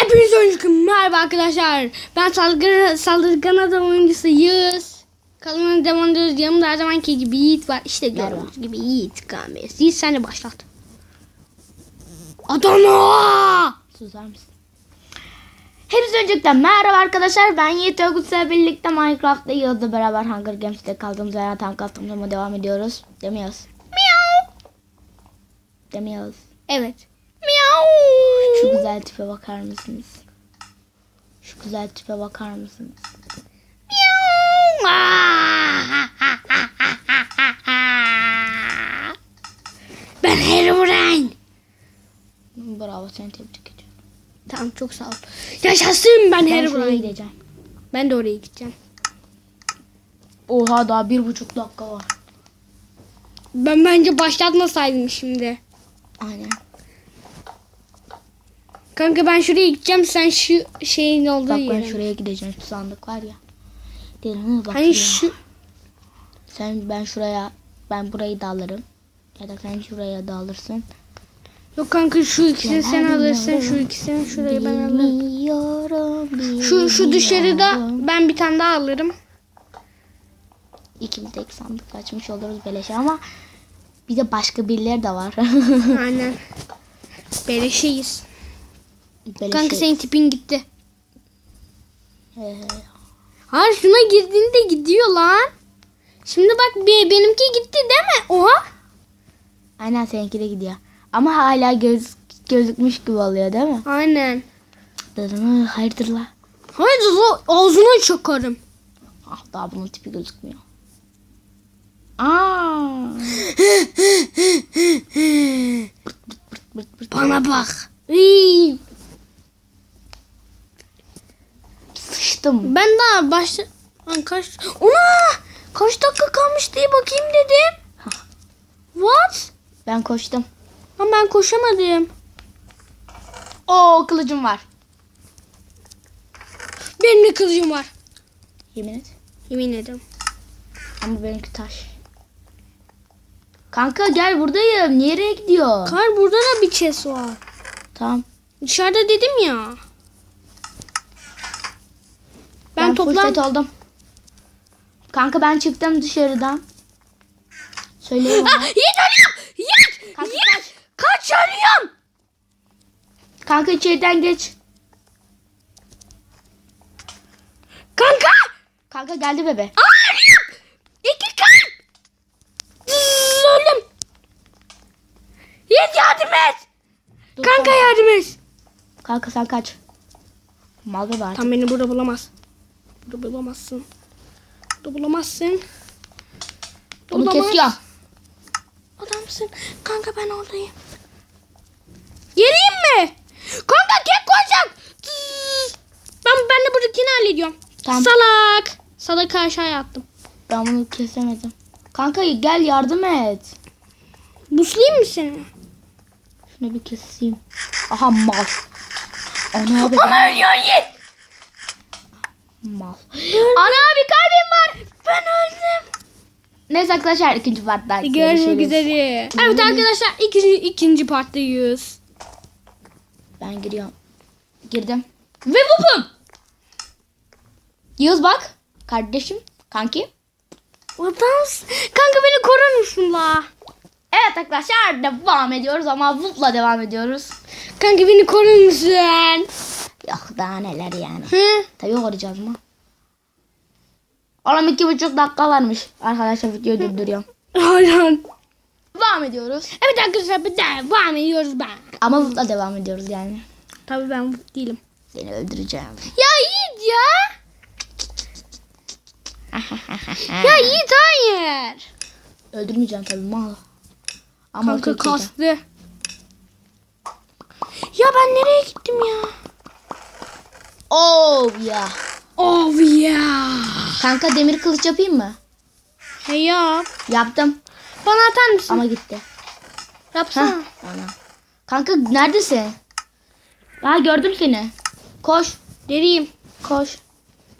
Hepiniz oyuncu merhaba arkadaşlar. Ben saldırgan, saldırgan adam oyuncusu Yağız. Kalımına devam ediyoruz. Yanımda her zamanki gibi Yiğit var. İşte gördüğünüz gibi Yiğit kamerası. Yiğit sen de başlat. Adana! Susar mısın? Hepsi öncelikle merhaba arkadaşlar. Ben Yiğit Örgüt'le birlikte Minecraft'ta Yıldız'la beraber Hunger Games'te kaldığımız yerden tam kaldığımız ama devam ediyoruz. Demiyoruz. Miau. Demiyoruz. Evet. Miau. Şu güzel tipe bakar mısınız? Şu güzel tipe bakar mısınız? Ben Herobrine. Bravo seni tebrik ediyorum. Tamam çok sağ ol. Yaşasın ben Ben Herobrine. gideceğim. Ben de oraya gideceğim. Oha daha bir buçuk dakika var. Ben bence başlatmasaydım şimdi. Aynen. Kanka ben şuraya gideceğim sen şu şeyin olduğu Bak ben yere. şuraya gideceğim. Şu sandık var ya. Derine bak Hani şu Sen ben şuraya ben burayı da alırım. Ya da sen şuraya da alırsın. yok kanka şu ikisini sen ben alırsın şu ikisini şurayı ben alırım. Bilmiyorum, Şu şu dışarıda ben bir tane daha alırım. İkimiz iki sandık açmış oluruz beleşe ama bir de başka birileri de var. Aynen. Beleşeyiz. Beleşe. Kanka senin tipin gitti. Ee, Ha şuna girdiğinde gidiyor lan. Şimdi bak be- benimki gitti değil mi? Oha. aynen seninki de gidiyor. Ama hala göz gözükmüş gibi oluyor değil mi? Aynen. Dedim hayırdır la. Hayır o ağzına çakarım. Ah daha bunun tipi gözükmüyor. Aa. Bana bak. İyi. Sıçtım. Ben daha. Lan kaç... Ona! Kaç dakika kalmış diye bakayım dedim. What? Ben koştum. Ama ben koşamadım. Oo kılıcım var. Benim de kılıcım var. Yemin et. Yemin ederim. Ama benimki taş. Kanka gel buradayım. Nereye gidiyor? Kar burada da bir chest var. tamam. Dışarıda dedim ya. Ben, full set oldum. Kanka ben çıktım dışarıdan. Söyleyeyim ona. Yiğit ölüyorum! Yiğit! Kanka Yiğit! Kaç ölüyorum! Kanka içeriden geç. Kanka! Kanka geldi bebe. Aa, ölüyorum! İki kalp! Öldüm. Yiğit yardım et! Dur, Kanka tamam. yardım et! Kanka sen kaç. Mal bebe artık. Tam beni burada bulamaz. Burada bulamazsın. Burada bulamazsın. Bunu Bulamaz. kesiyorum. Adamsın. Kanka ben oradayım. Geleyim mi? Kanka kek koyacak. Ben, ben de buradakini hallediyorum. Tamam. Salak. Salak aşağıya attım. Ben bunu kesemedim. Kanka gel yardım et. Buslayayım mı seni? Şunu bir keseyim. Aha mal. Ana abi. Ama ölüyor. Mal. Ana abi kalbim var. Ben öldüm. Neyse arkadaşlar ikinci partda Görüşmek üzere. Evet arkadaşlar ikinci, ikinci parttayız. Ben giriyorum. Girdim. Ve vupum. Yağız bak. Kardeşim. Kanki. Adamsın. Kanka beni korur musun la? Evet arkadaşlar devam ediyoruz ama vupla devam ediyoruz. Kanka beni korur musun? Yok daha neler yani. Hı? Tabii koruyacağız mı? Oğlum iki buçuk dakika varmış. Arkadaşlar videoyu durduruyorum. Aynen. Devam ediyoruz. Evet arkadaşlar bir devam ediyoruz ben. Ama vupla devam ediyoruz yani. Tabii ben bu değilim. Seni öldüreceğim. Ya Yiğit ya. ya Yiğit hayır. Öldürmeyeceğim tabii mal. Ama Kanka kastı. Ya ben nereye gittim ya? Oh ya. Oh ya. Kanka demir kılıç yapayım mı? Hey ya. Yaptım. Bana atar mısın? Ama gitti. Yapsana. Heh, ana. Kanka neredesin? Ha gördüm seni. Koş. Deriyim. Koş.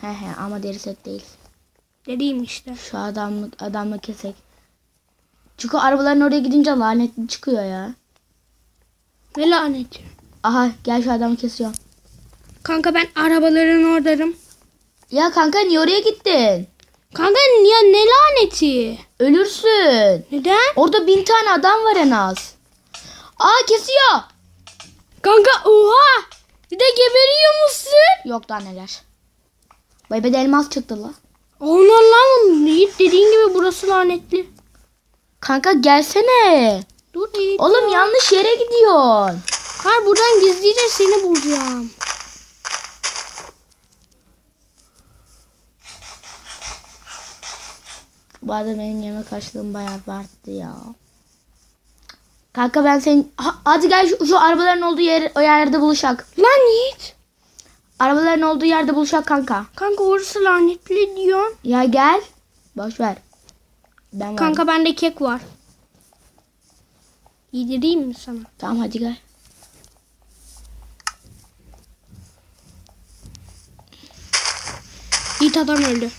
He he ama deri set değil. Deriyim işte. Şu adamı, adamla kesek. Çünkü arabaların oraya gidince lanetli çıkıyor ya. Ne lanet. Aha gel şu adamı kesiyorum. Kanka ben arabaların oradayım. Ya kanka niye oraya gittin? Kanka ya ne laneti? Ölürsün. Neden? Orada bin tane adam var en az. Aa kesiyor. Kanka oha! Bir de geberiyor musun? Yok daha neler. Bay be de elmas çıktı la. Onlar lan Yiğit dediğin gibi burası lanetli. Kanka gelsene. Dur Yiğit. Oğlum ya. yanlış yere gidiyorsun. Hayır buradan gizlice seni bulacağım. Bu arada benim yemek açlığım bayağı arttı ya. Kanka ben senin... Ha- hadi gel şu, şu arabaların olduğu yer, o yerde buluşak. Lan Yiğit. Arabaların olduğu yerde buluşak kanka. Kanka orası lanetli diyor. Ya gel. Boş ver. Ben varım. Kanka bende kek var. Yedireyim mi sana? Tamam hadi gel. Yiğit adam öldü.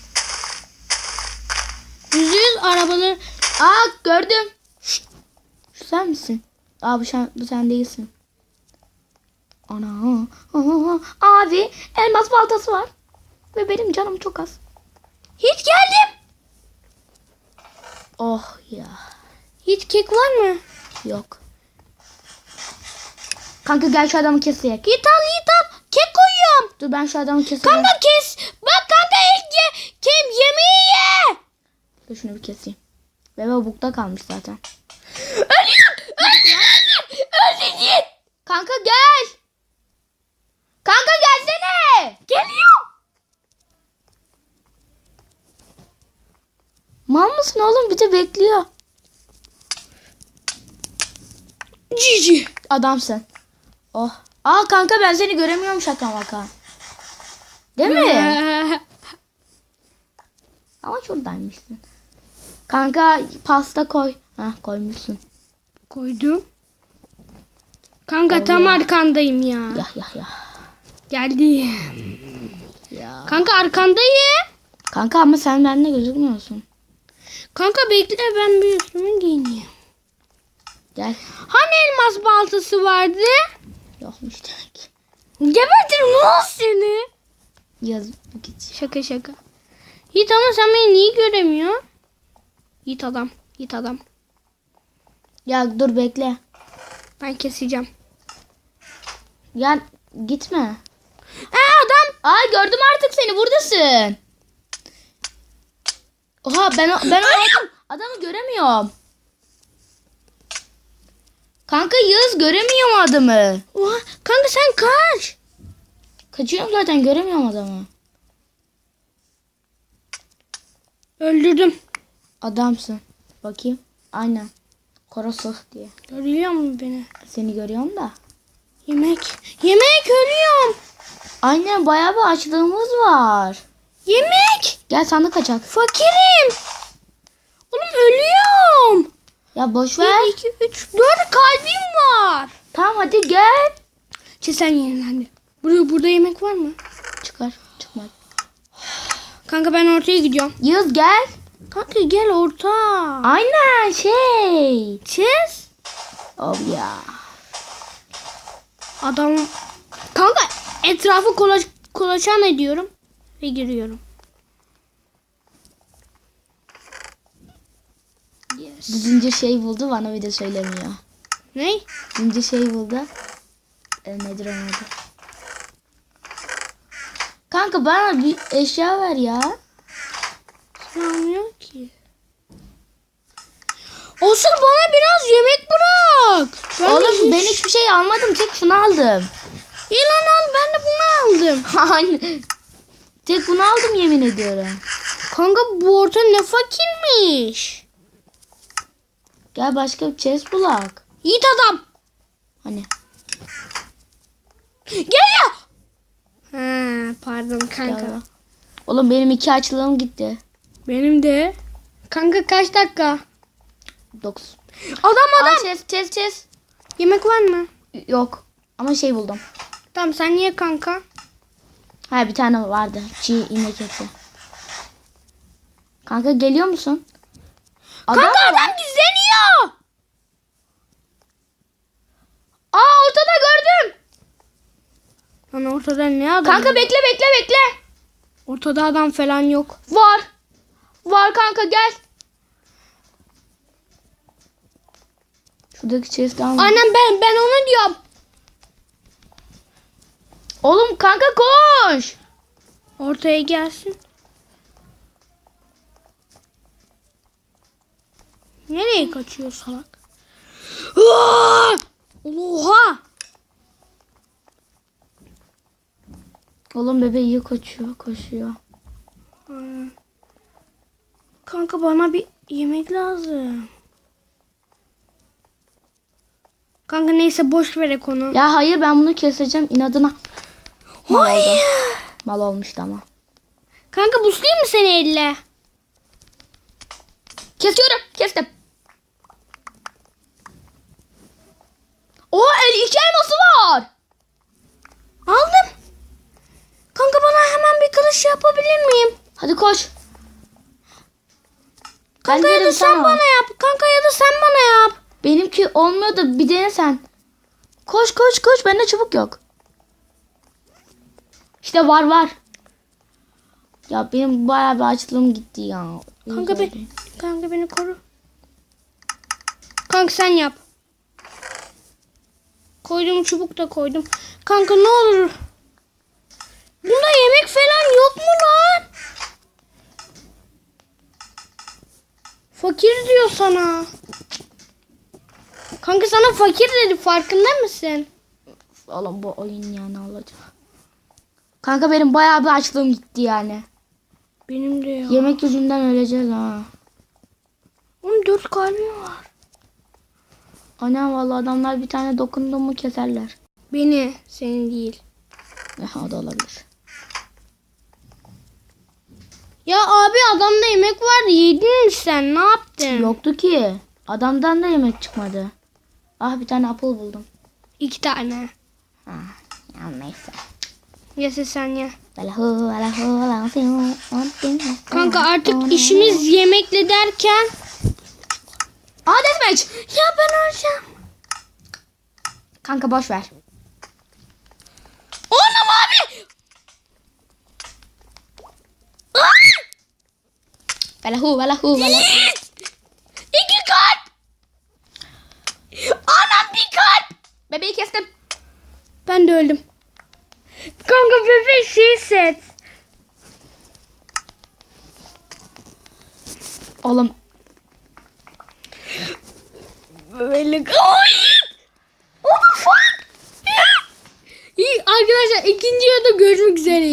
Yüz arabaları... Aa gördüm. Şşt. Sen misin? Aa bu sen, bu sen değilsin. Ana. Abi elmas baltası var. Ve benim canım çok az. Hiç geldim. Oh ya. Hiç kek var mı? Yok. Kanka gel şu adamı keseyek. Yiğit al al. Kek koyuyorum. Dur ben şu adamı keseyim. Kanka kes. Dur şunu bir keseyim. Bebe bukta kalmış zaten. Ölüyorum. Yiğit. Kanka gel. Kanka gelsene. Geliyorum. Mal mısın oğlum? Bir de bekliyor. Cici. Adamsın. Oh. Aa kanka ben seni göremiyorum şaka maka. Değil mi? Ama şuradaymışsın. Kanka pasta koy. Hah koymuşsun. Koydum. Kanka tam arkandayım ya. Ya ya ya. Geldi. Ya. Kanka arkandayım. Kanka ama sen bende gözükmüyorsun. Kanka bekle ben bir üstümü giyineyim. Gel. Hani elmas baltası vardı? Yokmuş demek. Gebertirim lan seni. Yaz. Şaka şaka. Yiğit ama sen beni niye göremiyorsun? Yiğit adam. Yiğit adam. Ya dur bekle. Ben keseceğim. Ya gitme. Aa adam. Aa gördüm artık seni buradasın. Oha ben ben adam, adamı göremiyorum. Kanka Yağız göremiyorum adamı. Oha, kanka sen kaç. Kaçıyorum zaten göremiyorum adamı. Öldürdüm. Adamsın. Bakayım. Aynen. Korosov diye. Görüyor musun beni? Seni görüyorum da. Yemek. Yemek ölüyorum. Aynen bayağı bir açlığımız var. Yemek. Gel sandık kaçak. Fakirim. Oğlum ölüyorum. Ya boş ver. 1, 2, 3, 4 kalbim var. Tamam hadi gel. Çe sen yenilendi. Burada, burada yemek var mı? Çıkar. Çıkma. Kanka ben ortaya gidiyorum. Yağız gel. Kanka gel orta. Aynen şey. Çiz. Oh ya. Adam. Kanka etrafı kolaç, kolaçan ediyorum. Ve giriyorum. Yes. Zincir şey buldu bana bir de söylemiyor. Ne? Zincir şey buldu. E, nedir onun adı? Kanka bana bir eşya ver ya. Sığmıyor ki. Olsun bana biraz yemek bırak. Ben Oğlum hiç- ben hiçbir şey almadım. Tek şunu aldım. İyi lan al ben de bunu aldım. Tek bunu aldım yemin ediyorum. Kanka bu orta ne fakirmiş. Gel başka bir chest bulak. Yiğit adam. Hani. Geliyor. Ha, pardon kanka. Gel. Oğlum benim iki açlığım gitti. Benim de. Kanka kaç dakika? 9. Adam adam. Aa, chest chest chest. Yemek var mı? Yok. Ama şey buldum. Tamam sen niye kanka? Ha bir tane vardı. Çiğ inek eti. Kanka geliyor musun? Adam kanka var. adam gizleniyor. Aa ortada gördüm. Hani ortada ne adam? Kanka bekle bekle bekle. Ortada adam falan yok. Var. Var kanka gel. Şuradaki chest'i al. Annem ben ben onu diyorum. Oğlum kanka koş. Ortaya gelsin. Nereye kaçıyor salak? Oha! Oğlum bebe iyi koşuyor koşuyor. Hmm. Kanka bana bir yemek lazım. Kanka neyse boş verek onu. Ya hayır ben bunu keseceğim inadına. Mal oldu. Hayır. Mal olmuştu ama. Kanka buslayayım mı seni elle? Kesiyorum. Kestim. O el iki elması var. Aldım. Kanka bana hemen bir kılıç yapabilir miyim? Hadi koş. Kanka ya da sen bana yap. Kanka ya da sen bana yap. Benimki olmuyor da bir dene sen. Koş koş koş bende çubuk yok. İşte var var. Ya benim bayağı bir açlığım gitti ya. Kanka be, kanka beni koru. Kanka sen yap. Koydum çubuk da koydum. Kanka ne olur. Bunda yemek falan yok mu lan? Fakir diyor sana. Kanka sana fakir dedi farkında mısın? Oğlum bu oyun ya ne olacak? Kanka benim bayağı bir açlığım gitti yani. Benim de ya. Yemek yüzünden öleceğiz ha. Onun dört kalbi var. Ana vallahi adamlar bir tane dokundu mu keserler. Beni, seni değil. Eh, o da olabilir. Ya abi adamda yemek vardı yedin mi sen ne yaptın? Yoktu ki. Adamdan da yemek çıkmadı. Ah bir tane apple buldum. İki tane. Ah, ya neyse. Yese sen ye. Kanka artık işimiz yemekle derken. Aa deathmatch. Ya ben öleceğim. Kanka boş ver. Oğlum abi. Belahu belahu belahu. İki kalp. Anam bir kalp. Bebeği kestim. Ben de öldüm. Kanka bebek şey set. Oğlum Bebeklik. Ay. What the fuck? İyi arkadaşlar ikinci yarıda görüşmek üzere.